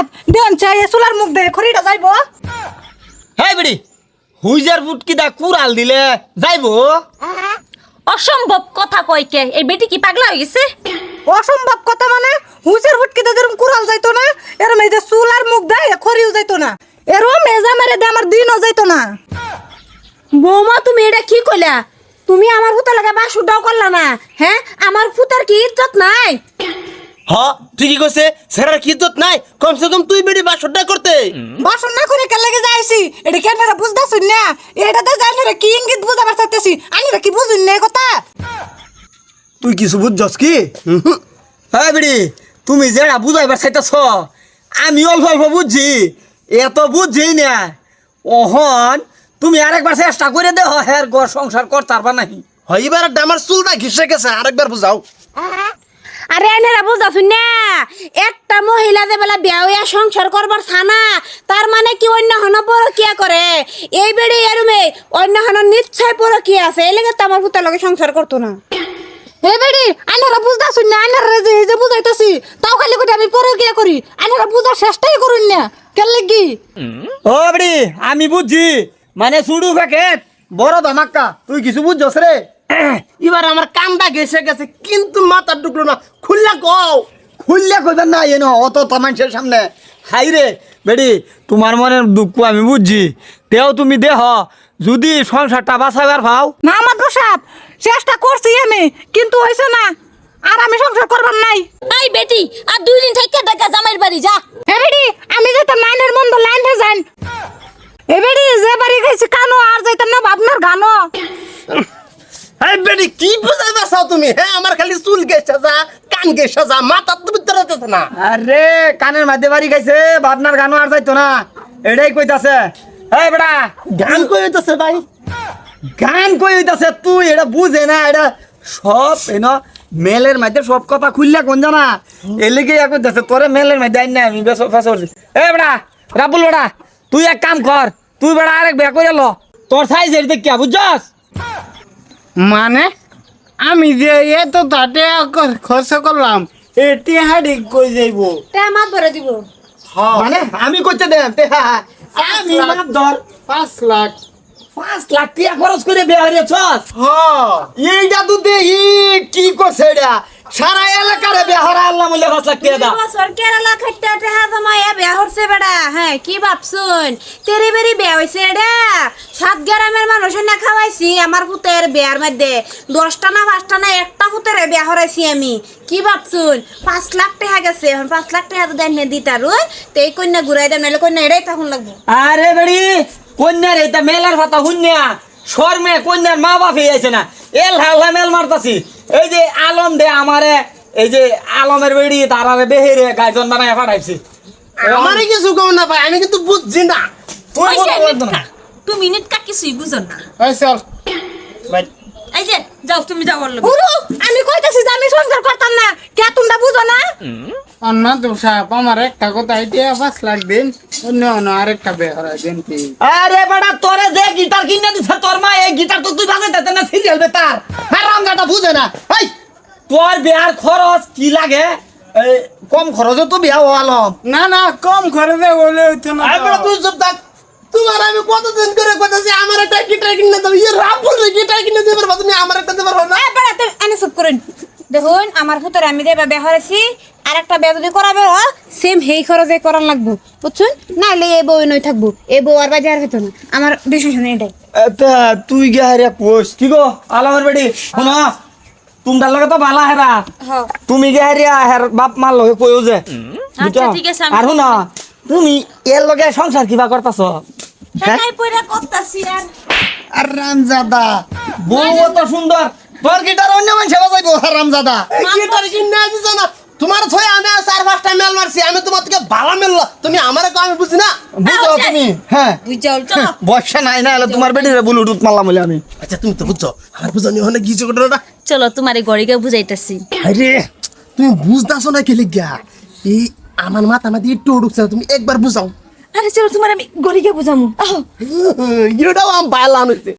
সাপ। দেন চাই চুলার মুখ দে খড়িটা যাইব। হ্যাঁ বেড়ি হুইজার বুট কি দা কুড়াল দিলে যাইবো? অসম্ভব কথা কইকে এই বেটি কি পাগলা হয়ে গেছে? অসম্ভব কথা মানে হুইসের ফুটকিতে যেরকম কুড়াল যাইতো না এরম এই যে চুলার মুখ দেয় খড়িও যাইতো না। এরম মেজা মেরে দে আমার দিনও যাইতো না। বৌমা তুমি এটা কি কইলা? তুমি আমার ফুতার লাগে বাসুটাও করলা না হ্যাঁ? আমার ফুতার কি ইজ্জত নাই? হ তুই কি কইছে। সেরার কি ইজ্জত নাই? কমসে কম তুই বেড়ি বাসরটা করতে। বাসন না করে কেন লাগে যাইছি? এটা কেন বুঝতেছুন না? এটাতে জানি রে কি ইঙ্গিত বুঝাবার চাইতেছি আমি রে কি বুঝুন না কথা? তুই কিছু বুঝছস কি? হ্যাঁ বেড়ি তুমি যেটা বুঝাইবার চাইতেছ আমি অল্প অল্প বুঝছি। এত বুঝছি না। ওহন তুমি আরেকবার চেষ্টা করে দেহ হের ঘর সংসার করতে পারবা নাকি হইবার আমার চুলটা ঘিসে গেছে আরেকবার বুঝাও। আরে এনারা বুঝাছুন না। একটা মহিলা যে বেলা বিয়া হইয়া সংসার করবার ছানা তার মানে কি অন্য হন পরকিয়া করে? এই বেড়ে এরমে অন্য হন নিশ্চয় পরকিয়া আছে এই লেগে তো আমার ফুতার লগে সংসার করতো না। হে বেডি আনারা বুঝতাছুন না আনারা যে যে বুঝাইতাছি তাও খালি করে আমি পরে গিয়া করি আনারা বুঝার চেষ্টাই করুন না কেন লাগি? ও বেড়ি আমি বুঝছি মানে সুডু প্যাকেট বড় ধামাক্কা তুই কিছু বুঝছস রে? এবার আমার কান্দা ঘেসে গেছে কিন্তু মাথা ঢুকলো না। খুললা কও। খুললে কইবেন না এনো অত মানুষের সামনে। হাই রে বেডি তোমার মনের দুঃখ আমি বুঝছি। তেও তুমি দেহ যদি সংসারটা বাঁচাবার ভাও না আমার প্রসাদ চেষ্টা করছি আমি কিন্তু হইছে না। আর আমি সংসার করবার নাই। এই বেটি আর দুই দিন থেকে দেখা জামাইর বাড়ি যা। হে বেডি আমি যাইতাম নাইনের মন্দ লাইন হয়ে যান হে বেডি যে বাড়ি খাইছি কানো আর যাইতাম না ভাবনার গানো এই কি বুঝাইবা চাও তুমি? হ্যাঁ আমার খালি চুল গেছে যা কান গেছে যা মাথা তুমি ধরতেছ না। আরে কানের মাঝে বাড়ি খাইছে ভাবনার গানও আর যাইতো না। এটাই কইতাছে। এই বেড়া গান কই হইতাছে ভাই? গান কই হইতাছে তুই? এটা বুঝে না এটা সব এন মেলের মধ্যে সব কথা খুললে কোন জানা? এলিগে এক কইতাছে তোরে মেলের মধ্যে আইন না আমি বেশ ফেস করছি এ বেড়া রাবুল বেড়া তুই এক কাম কর তুই বেড়া আরেক বিয়া করে ল। তোর সাইজ এর দেখ বুঝছস? মানে? আমি যে এত তাতে খরচ করলাম এটি হাড়ি কই যাইব? তে মাত ভরে দিব। মানে আমি কইতে দেন আমি মাপ ধর। পাঁচ লাখ। পাঁচ লাখ টাকা খরচ করে বিয়া হইছস হ এইটা তো দেখি কি করছে এটা সারা এলাকারে বেহরা আল্লাহ মূল্য পাঁচ লাখ টাকা দাও। বছর কেরালা জমাইয়া বিয়া হচ্ছে বেড়া হ্যাঁ কি ভাবছুন? তেরি বেরি বিয়া হয়েছে এটা সাত গ্রামের মানুষ না খাওয়াইছি, আমার পুতের বিয়ার মধ্যে। দশটা না পাঁচটা না একটা পুতের বিয়া হরাইছি আমি। কি ভাবছুন? পাঁচ লাখ টাকা গেছে, এখন পাঁচ লাখ টাকা তো দেন দিতারুন তো এই কন্যা ঘুরাই দেন, নাহলে কন্যা এটাই তখন লাগবো। আরে বেড়ি, কন্যার এটা মেলার কথা শুনিয়া শর্মে কন্যার মা বাপ আছে না। এল হাল্লা মেল মারতাছি। এই যে আলম দে আমারে, এই যে আলমের বেড়ি তারারে বেহেরে গাইজন বানায় পাঠাইছি। আমারই কিছু কম না ভাই আমি কিন্তু বুঝছি না। তুই। তুমি নিটকা কিছুই বুঝো না। এই চল। ভাই। এই যে যাও তুমি যাও বলল গুরু আমি কইতাছি যে আমি সংসার করতাম না। কে তোমরা বুঝো না? অন্য তো সাহেব আমার একটা কথা এটা পাঁচ লাখ দিন। অন্য অন্য আরেকটা বেহরা দিন কি আরে বেটা তোরে যে গিটার কিনে দিছে তোর মা এই গিটার তো তুই বাজাইতে না সিরিয়াল বেতার। হারাম গাটা বুঝে না। এই তোর বিয়ার খরচ কি লাগে? কম খরচে তো বিয়া আলম। না না কম খরচে বলে হইতো না তুই চুপ থাক। তোমার আমি কতদিন করে কইতাছি আমার একটা গিটার কিনে দাও। ইয়ে রাবুল গিটার কিনে দিতে পারবা তুমি আমার একটা দিতে পারবা না? এ চুপ করেন। দেখুন আমার ভুতরে আমি হরেছি আর একটা বিয়া যদি করাবে সেম হেই খরচে করার লাগবো। বুঝছেন? নাইলে এই বউ নই থাকব। এই বউ আর বাজে আর হইতো না। আমার ডিসিশন এটাই। তা তুই গে হারে পোষ কি গো? আলমের বেড়ি? শুনো তোমার লগে তো ভালা হেরা হ্যাঁ তুমি গে হেরিয়া হের বাপ মার লগে কইও যে। আচ্ছা ঠিক আছে, আর হুনা তুমি এর লগে সংসার কিবা করতাছ সেটাই পয়রা করতাছি আর আর রামজাদা বউ তো সুন্দর তোর গিটার অন্য মানুষ বাজাইবো রামজাদা গিটার কিনে দিছ না তোমার থই আমি আর চার পাঁচটা মেল মারছি আমি তোমার থেকে ভালো মেল তুমি আমারে কো আমি বুঝি না? বুঝো আচ্ছা। তুমি হ্যাঁ। বুঝাও চলো। বর্ষা নাই না তোমার বেটিরে ব্লুটুথ মারলাম বলে আমি। আচ্ছা তুমি তো বুঝছ আমার বুঝনি ওখানে গিয়েছো ঘটনাটা চলো তোমার এই গড়িকে বুঝাইতাছি। আরে তুমি বুঝতেছো না খেলে গিয়া এই আমার মাথা মাথা একটু ঢুকছে না, তুমি একবার বুঝাও। আরে চলো তোমার আমি গড়িকে বুঝামু। আহ। এটাও আমার বায়ালান হইছে